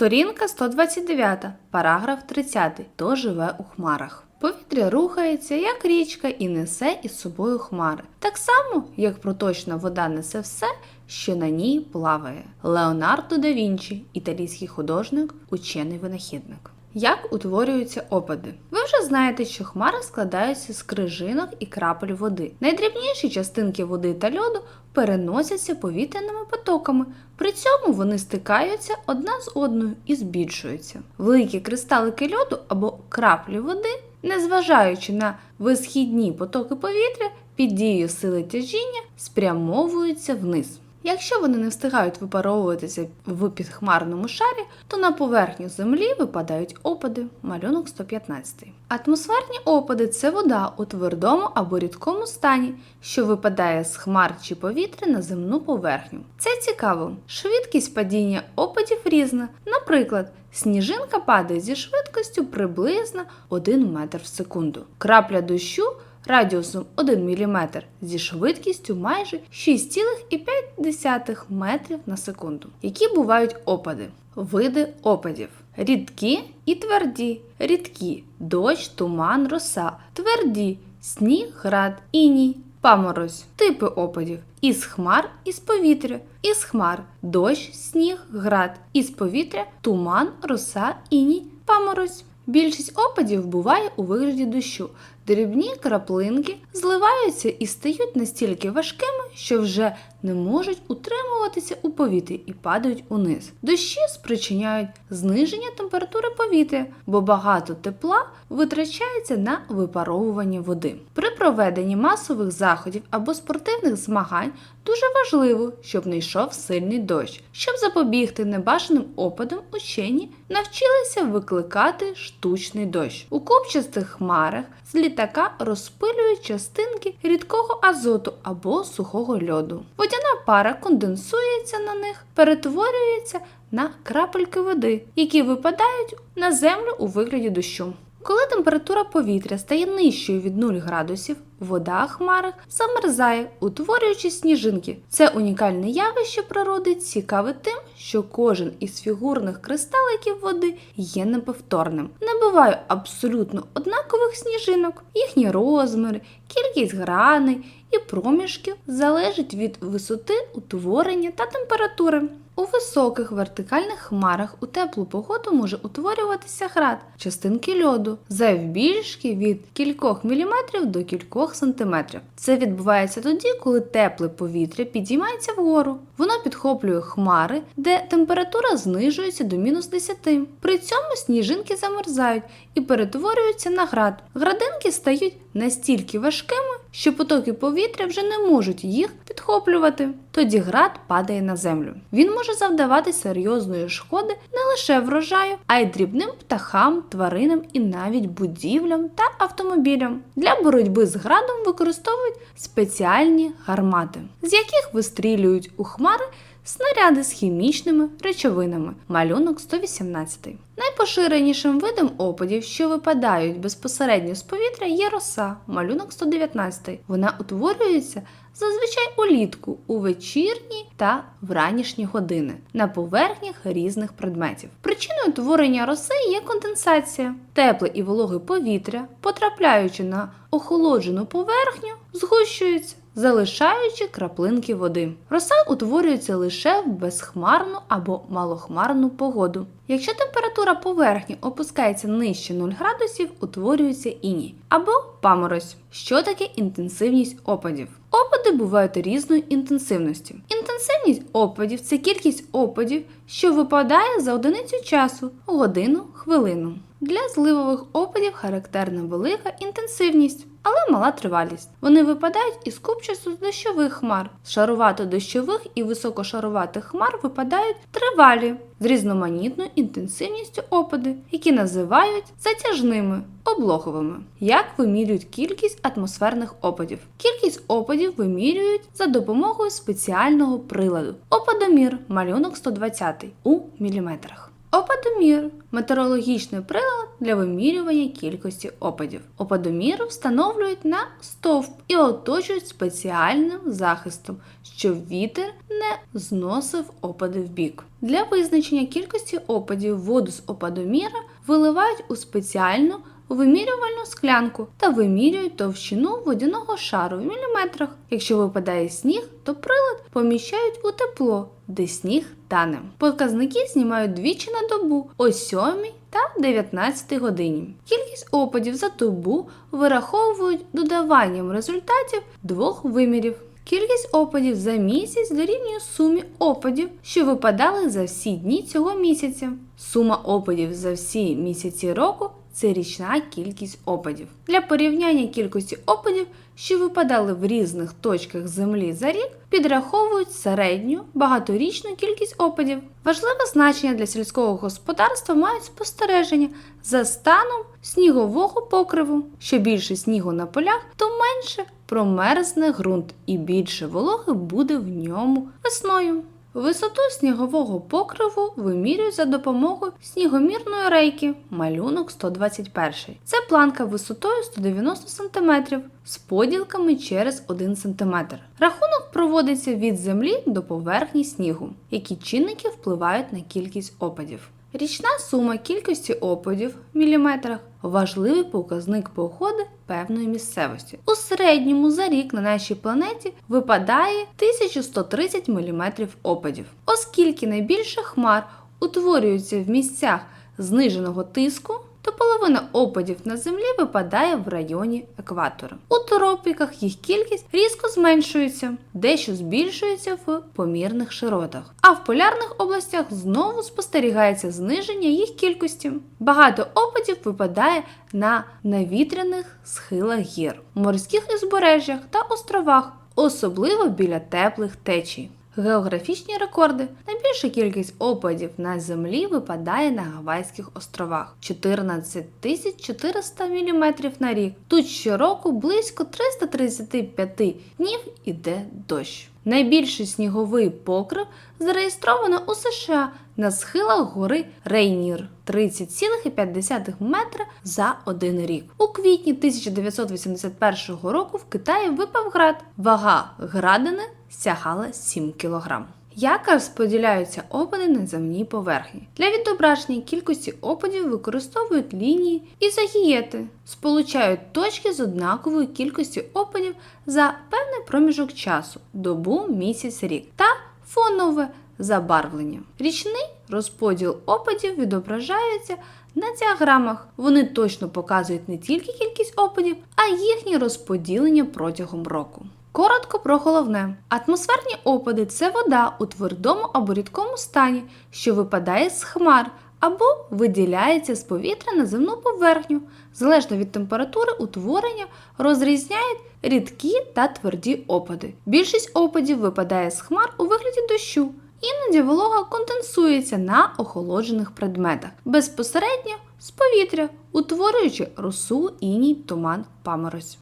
Сторінка 129, параграф 30. То живе у хмарах? Повітря рухається, як річка, і несе із собою хмари. Так само, як проточна вода несе все, що на ній плаває. Леонардо да Вінчі, італійський художник, учений винахідник. Як утворюються опади? Ви вже знаєте, що хмари складаються з крижинок і крапель води. Найдрібніші частинки води та льоду переносяться повітряними потоками. При цьому вони стикаються одна з одною і збільшуються. Великі кристалики льоду або краплі води, незважаючи на висхідні потоки повітря, під дією сили тяжіння спрямовуються вниз. Якщо вони не встигають випаровуватися в підхмарному шарі, то на поверхню землі випадають опади, малюнок 115. Атмосферні опади це вода у твердому або рідкому стані, що випадає з хмар чи повітря на земну поверхню. Це цікаво. Швидкість падіння опадів різна. Наприклад, сніжинка падає зі швидкістю приблизно 1 метр в секунду. Крапля дощу радіусом 1 мм зі швидкістю майже 6,5 метрів на секунду. Які бувають опади? Види опадів: рідкі і тверді, рідкі дощ, туман, роса, тверді, сніг, град, іній. Паморозь, типи опадів із хмар, із повітря, із хмар, дощ, сніг, град, із повітря, туман, роса, іній, паморозь. Більшість опадів буває у вигляді дощу. Дрібні краплинки зливаються і стають настільки важкими, що вже не можуть утримуватися у повітрі і падають униз. Дощі спричиняють зниження температури повітря, бо багато тепла витрачається на випаровування води. При проведенні масових заходів або спортивних змагань дуже важливо, щоб не йшов сильний дощ. Щоб запобігти небажаним опадам, учені навчилися викликати штучний дощ. У купчастих хмарах з літака розпилюють частинки рідкого азоту або сухого льоду. Водяна пара конденсується на них, перетворюється на крапельки води, які випадають на землю у вигляді дощу. Коли температура повітря стає нижчою від 0 градусів, вода хмарах замерзає, утворюючи сніжинки. Це унікальне явище природи цікаве тим, що кожен із фігурних кристаликів води є неповторним. Не буває абсолютно однакових сніжинок. Їхні розміри, кількість граней і проміжків залежить від висоти утворення та температури. У високих вертикальних хмарах у теплу погоду може утворюватися град, частинки льоду, завбільшки від кількох міліметрів до кількох сантиметрів. Це відбувається тоді, коли тепле повітря підіймається вгору. Воно підхоплює хмари, де температура знижується до мінус 10. При цьому сніжинки замерзають і перетворюються на град. Градинки стають настільки важкими, що потоки повітря вже не можуть їх підхоплювати. Тоді град падає на землю. Він може завдавати серйозної шкоди не лише врожаю, а й дрібним птахам, тваринам і навіть будівлям та автомобілям. Для боротьби з градом використовують спеціальні гармати, з яких вистрілюють у хмари снаряди з хімічними речовинами. Малюнок 118. Найпоширенішим видом опадів, що випадають безпосередньо з повітря, є роса, малюнок 119. Вона утворюється зазвичай улітку у вечірні та вранішні години на поверхнях різних предметів. Причиною утворення роси є конденсація. Тепле і вологе повітря, потрапляючи на охолоджену поверхню, згущується залишаючи краплинки води. Роса утворюється лише в безхмарну або малохмарну погоду. Якщо температура поверхні опускається нижче 0 градусів, утворюється іній або паморозь. Що таке інтенсивність опадів? Опади бувають різної інтенсивності. Інтенсивність опадів це кількість опадів, що випадає за одиницю часу годину, хвилину. Для зливових опадів характерна велика інтенсивність, але мала тривалість. Вони випадають із купчасту дощових хмар. З шарувато-дощових і високошаруватих хмар випадають тривалі з різноманітною інтенсивністю опади, які називають затяжними облоговими. Як вимірюють кількість атмосферних опадів? Кількість опадів вимірюють за допомогою спеціального приладу. Опадомір малюнок 120 у міліметрах. Опадомір метеорологічний прилад для вимірювання кількості опадів. Опадомір встановлюють на стовп і оточують спеціальним захистом, щоб вітер не зносив опади в бік. Для визначення кількості опадів воду з опадоміра виливають у спеціальну вимірювальну склянку та вимірюють товщину водяного шару в міліметрах. Якщо випадає сніг, то прилад поміщають у тепло, де сніг тане. Показники знімають двічі на добу о 7 та 19 годині. Кількість опадів за добу вираховують додаванням результатів двох вимірів. Кількість опадів за місяць дорівнює сумі опадів, що випадали за всі дні цього місяця. Сума опадів за всі місяці року це річна кількість опадів. Для порівняння кількості опадів, що випадали в різних точках землі за рік, підраховують середню багаторічну кількість опадів. Важливе значення для сільського господарства мають спостереження за станом снігового покриву. Що більше снігу на полях, то менше промерзне ґрунт і більше вологи буде в ньому весною. Висоту снігового покриву вимірюють за допомогою снігомірної рейки, малюнок 121. Це планка висотою 190 см з поділками через 1 см. Рахунок проводиться від землі до поверхні снігу, які чинники впливають на кількість опадів. Річна сума кількості опадів в міліметрах важливий показник погоди певної місцевості. У середньому за рік на нашій планеті випадає 1130 мм опадів. Оскільки найбільше хмар утворюються в місцях зниженого тиску, то половина опадів на землі випадає в районі екватора. У тропіках їх кількість різко зменшується, дещо збільшується в помірних широтах. А в полярних областях знову спостерігається зниження їх кількості. Багато опадів випадає на навітряних схилах гір, морських узбережжях та островах, особливо біля теплих течій. Географічні рекорди. Найбільша кількість опадів на землі випадає на Гавайських островах 14 400 мм на рік. Тут щороку близько 335 днів іде дощ. Найбільший сніговий покрив зареєстровано у США на схилах гори Рейнір 30,5 метра за один рік. У квітні 1981 року в Китаї випав град. Вага градини сягала 7 кг. Як розподіляються опади на земній поверхні? Для відображення кількості опадів використовують лінії і загієти, сполучають точки з однаковою кількістю опадів за певний проміжок часу добу, місяць, рік та фонове забарвлення. Річний розподіл опадів відображається на діаграмах. Вони точно показують не тільки кількість опадів, а їхнє розподілення протягом року. Коротко про головне: атмосферні опади це вода у твердому або рідкому стані, що випадає з хмар або виділяється з повітря на земну поверхню. Залежно від температури утворення розрізняють рідкі та тверді опади. Більшість опадів випадає з хмар у вигляді дощу. Іноді волога конденсується на охолоджених предметах безпосередньо з повітря, утворюючи росу, іній, туман, паморозь.